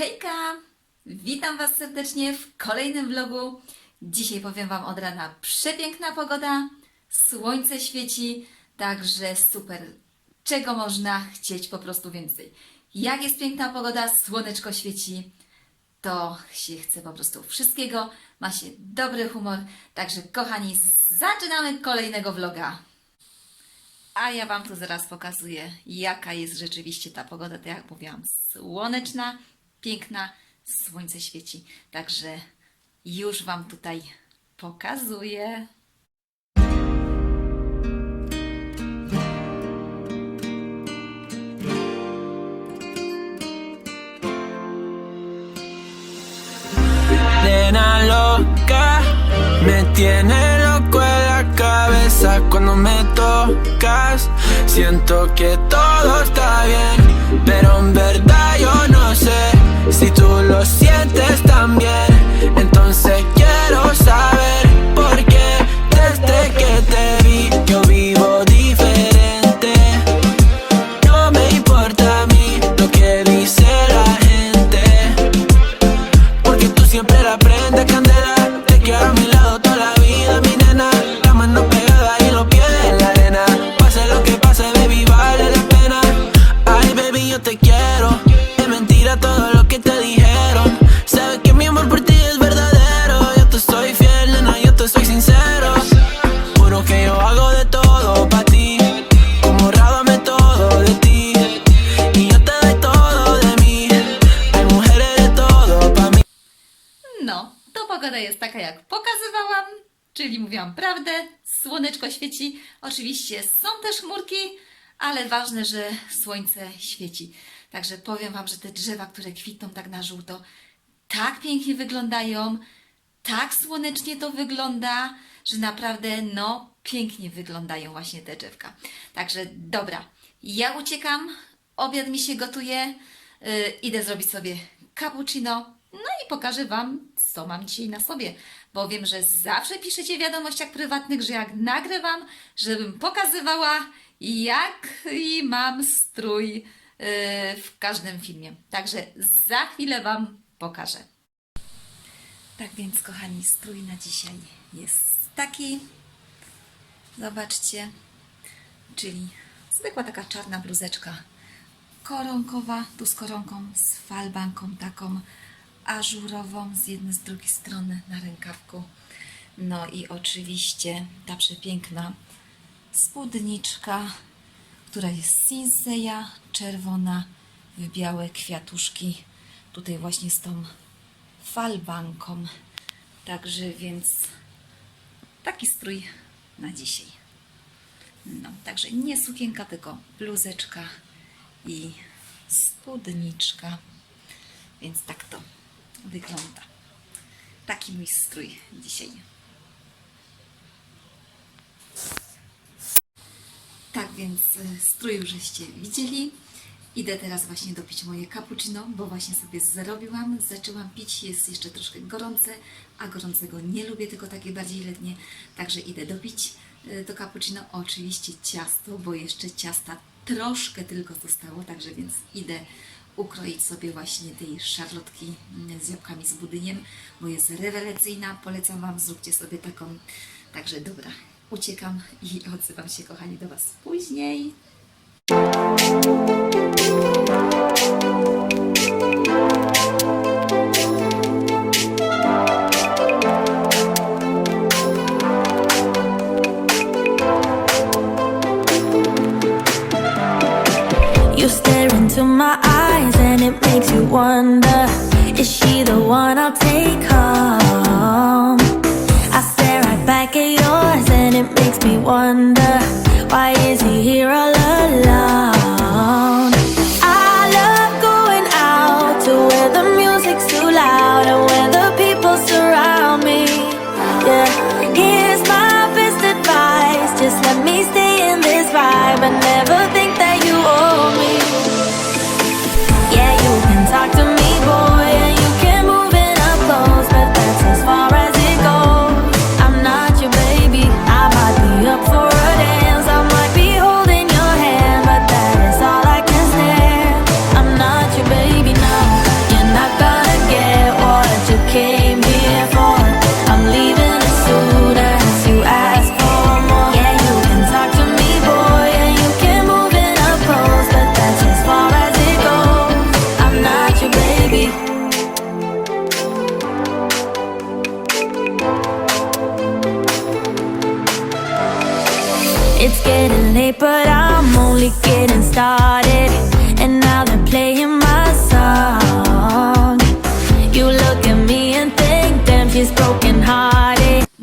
Hejka! Witam Was serdecznie w kolejnym vlogu. Dzisiaj powiem Wam od rana przepiękna pogoda, słońce świeci, także super. Czego można chcieć po prostu więcej? Jak jest piękna pogoda, słoneczko świeci, to się chce po prostu wszystkiego, ma się dobry humor. Także kochani, zaczynamy kolejnego vloga. A ja Wam tu zaraz pokazuję, jaka jest rzeczywiście ta pogoda. Tak jak mówiłam, słoneczna, piękna, słońce świeci. Także już Wam tutaj pokazuję. Nena loca, me tiene loco en la cabeza cuando me tocas. Siento que todo está bien, pero en verdad yo no sé si tú lo sientes también. No, to pogoda jest taka, jak pokazywałam, czyli mówiłam prawdę, słoneczko świeci. Oczywiście są też chmurki, ale ważne, że słońce świeci. Także powiem Wam, że te drzewa, które kwitną tak na żółto, tak pięknie wyglądają, tak słonecznie to wygląda, że naprawdę, no, pięknie wyglądają właśnie te drzewka. Także dobra, ja uciekam, obiad mi się gotuje, yy, idę zrobić sobie cappuccino, no pokażę Wam, co mam dzisiaj na sobie, bo wiem, że zawsze piszecie w wiadomościach prywatnych, że jak nagrywam, żebym pokazywała, jaki mam strój yy, w każdym filmie. Także za chwilę Wam pokażę. Tak więc, kochani, strój na dzisiaj jest taki. Zobaczcie, czyli zwykła taka czarna bluzeczka koronkowa, tu z koronką, z falbanką taką ażurową z jednej, z drugiej strony na rękawku. No i oczywiście ta przepiękna spódniczka, która jest Sinseya, czerwona w białe kwiatuszki. Tutaj właśnie z tą falbanką. Także więc taki strój na dzisiaj. No, także nie sukienka, tylko bluzeczka i spódniczka. Więc tak to wygląda. Taki mój strój dzisiaj. Tak więc e, strój już żeście widzieli. Idę teraz właśnie dopić moje cappuccino, bo właśnie sobie zrobiłam, zaczęłam pić, jest jeszcze troszkę gorące, a gorącego nie lubię, tylko takie bardziej letnie, także idę dopić e, to cappuccino. Oczywiście ciasto, bo jeszcze ciasta troszkę tylko zostało, także więc idę ukroić sobie właśnie tej szarlotki mm, z jabłkami z budyniem, bo jest rewelacyjna, polecam Wam, zróbcie sobie taką. Także dobra, uciekam i odzywam się kochani do Was później. Into my eyes and it makes you wonder Is she the one I'll take home? I stare right back at yours and it makes me wonder Why is he here all alone? I love going out to where the music's too loud And where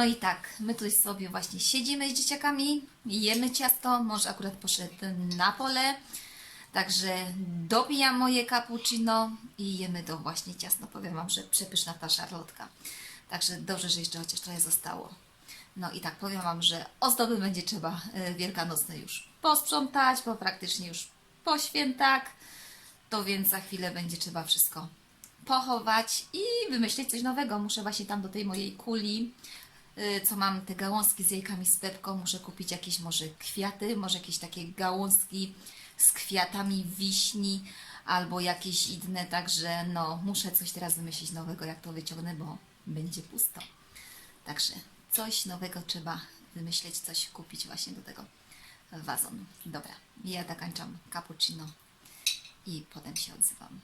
No i tak, my tutaj sobie właśnie siedzimy z dzieciakami, jemy ciasto, może akurat poszedł na pole, także dopijam moje cappuccino i jemy to właśnie ciasto. Powiem Wam, że przepyszna ta szarlotka. Także dobrze, że jeszcze chociaż trochę zostało. No i tak, powiem Wam, że ozdoby będzie trzeba e, wielkanocne już posprzątać, bo praktycznie już po świętach, to więc za chwilę będzie trzeba wszystko pochować i wymyślić coś nowego. Muszę właśnie tam do tej mojej kuli, co mam te gałązki z jajkami z pepką, muszę kupić jakieś może kwiaty, może jakieś takie gałązki z kwiatami wiśni albo jakieś inne, także no muszę coś teraz wymyślić nowego, jak to wyciągnę, bo będzie pusto. Także coś nowego trzeba wymyśleć, coś kupić właśnie do tego wazonu. Dobra, ja dokończam cappuccino i potem się odzywam.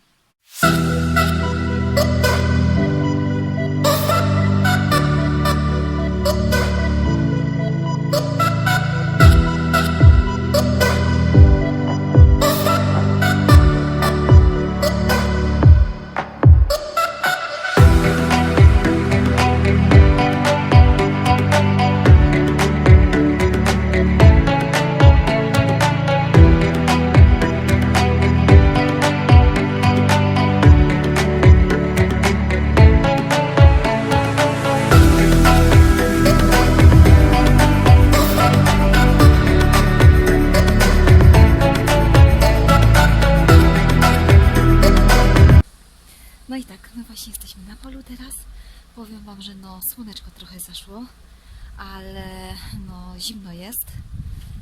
Ale no zimno jest.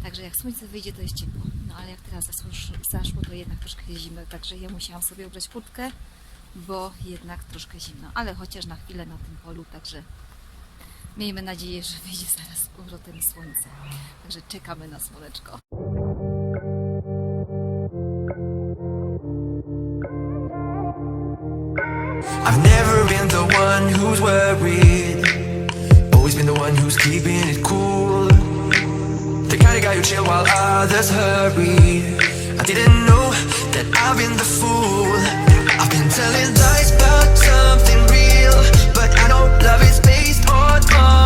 Także jak słońce wyjdzie, to jest ciepło. No ale jak teraz zaszło, to jednak troszkę jest zimno. Także ja musiałam sobie ubrać kurtkę, bo jednak troszkę zimno. Ale chociaż na chwilę na tym polu, także miejmy nadzieję, że wyjdzie zaraz z powrotem słońce. Także czekamy na słoneczko. I've never been the one who's worried. Who's keeping it cool. The kind of guy who chill while others hurry. I didn't know that I've been the fool. I've been telling lies about something real, but I know love is based on honesty.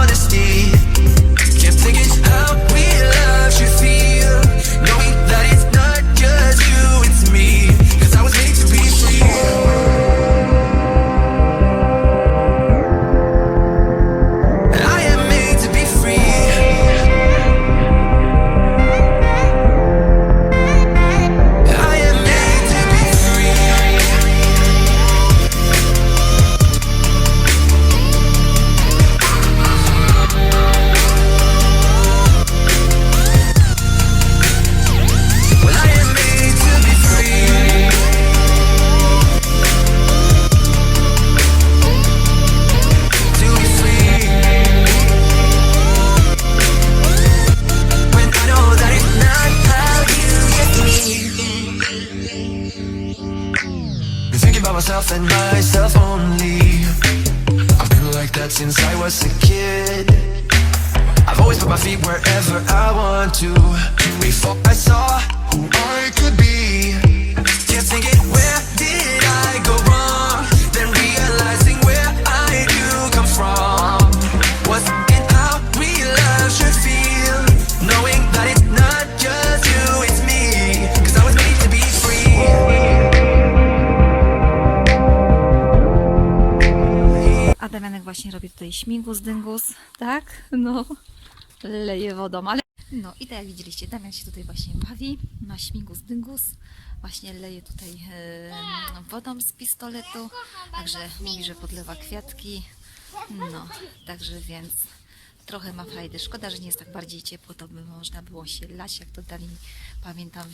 Tutaj śmigus dyngus, tak? No, leje wodą, ale... No i tak jak widzieliście, Damian się tutaj właśnie bawi, ma śmigus dyngus, właśnie leje tutaj wodą z pistoletu, także mówi, że podlewa kwiatki, no, także więc trochę ma frajdy. Szkoda, że nie jest tak bardziej ciepło, to by można było się lać, jak to dali, pamiętam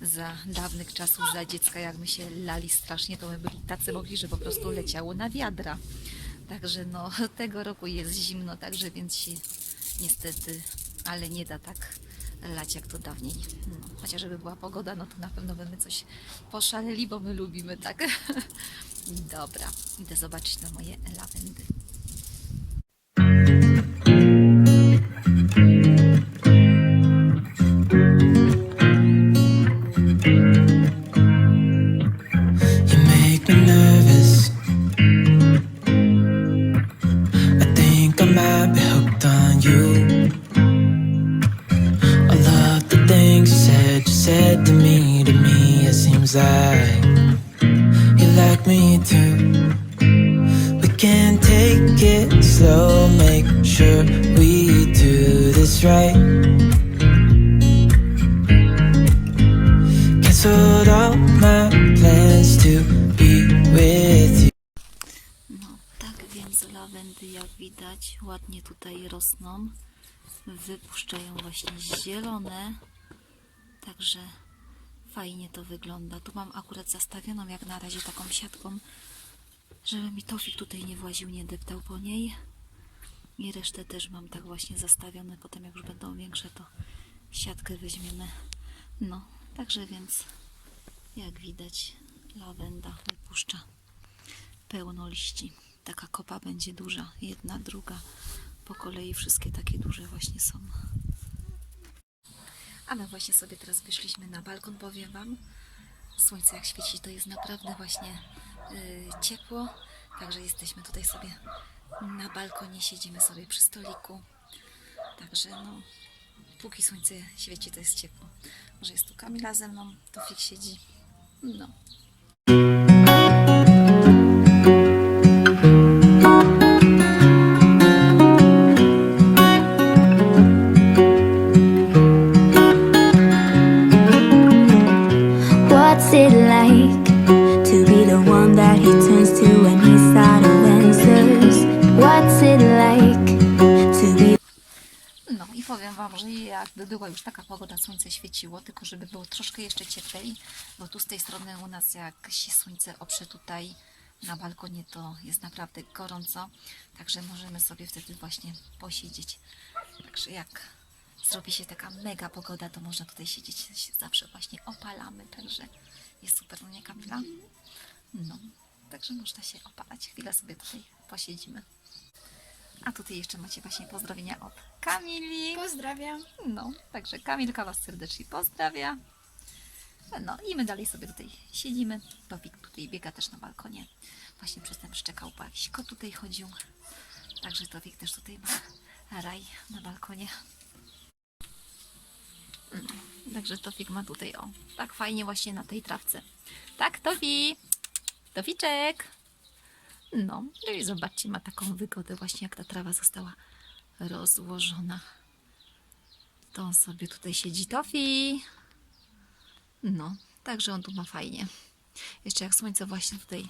za dawnych czasów, za dziecka, jak my się lali strasznie, to my byli tacy mogli, że po prostu leciało na wiadra. Także no, tego roku jest zimno, także więc się niestety, ale nie da tak lać jak to dawniej. No, chociaż żeby była pogoda, no to na pewno by my coś poszaleli, bo my lubimy tak. Dobra, idę zobaczyć na moje lawendy. Jak widać, ładnie tutaj rosną. Wypuszczają właśnie zielone. Także fajnie to wygląda. Tu mam akurat zastawioną jak na razie taką siatką, żeby mi tofik tutaj nie właził, nie deptał po niej. I resztę też mam tak właśnie zastawione. Potem jak już będą większe, to siatkę weźmiemy. No, także więc jak widać lawenda wypuszcza pełno liści. Taka kopa będzie duża, jedna, druga. Po kolei wszystkie takie duże właśnie są. A my właśnie sobie teraz wyszliśmy na balkon, powiem Wam. Słońce jak świeci, to jest naprawdę właśnie yy, ciepło. Także jesteśmy tutaj sobie na balkonie, siedzimy sobie przy stoliku. Także no, póki słońce świeci, to jest ciepło. Może jest tu Kamila ze mną, Tofik siedzi. No, słońce świeciło, tylko żeby było troszkę jeszcze cieplej, bo tu z tej strony u nas jak się słońce oprze tutaj na balkonie, to jest naprawdę gorąco, także możemy sobie wtedy właśnie posiedzieć. Także jak zrobi się taka mega pogoda, to można tutaj siedzieć, się zawsze właśnie opalamy, także jest super, no nie Kamila? No, także można się opalać. Chwilę sobie tutaj posiedzimy. A tutaj jeszcze macie właśnie pozdrowienia od Kamili. Pozdrawiam. No, także Kamilka Was serdecznie pozdrawia. No i my dalej sobie tutaj siedzimy. Towik tutaj biega też na balkonie. Właśnie przez ten szczekał, bo jakiś kot tutaj chodził. Także Towik też tutaj ma raj na balkonie. Mm, Także Tofik ma tutaj, o, tak fajnie właśnie na tej trawce. Tak, Tofi! Toficzek! No, no i zobaczcie, ma taką wygodę właśnie, jak ta trawa została rozłożona. To on sobie tutaj siedzi Tofi. No, także on tu ma fajnie. Jeszcze jak słońce właśnie tutaj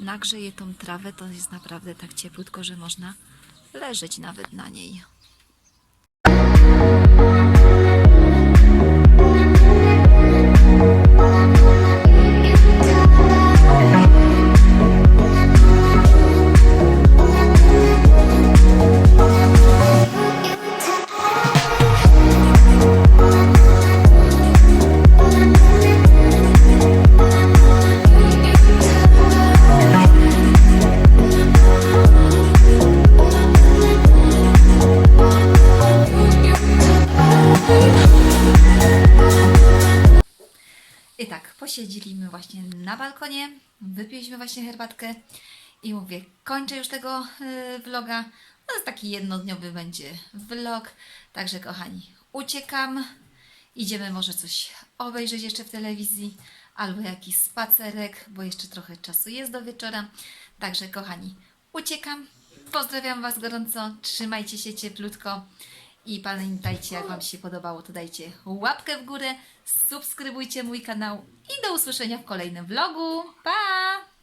nagrzeje tą trawę, to jest naprawdę tak cieplutko, że można leżeć nawet na niej. Wypiliśmy właśnie herbatkę i mówię, kończę już tego y, vloga. To jest taki jednodniowy będzie vlog, także kochani, uciekam. Idziemy może coś obejrzeć jeszcze w telewizji, albo jakiś spacerek, bo jeszcze trochę czasu jest do wieczora. Także kochani, uciekam. Pozdrawiam Was gorąco, trzymajcie się cieplutko. I pamiętajcie, jak Wam się podobało, to dajcie łapkę w górę, subskrybujcie mój kanał i do usłyszenia w kolejnym vlogu. Pa!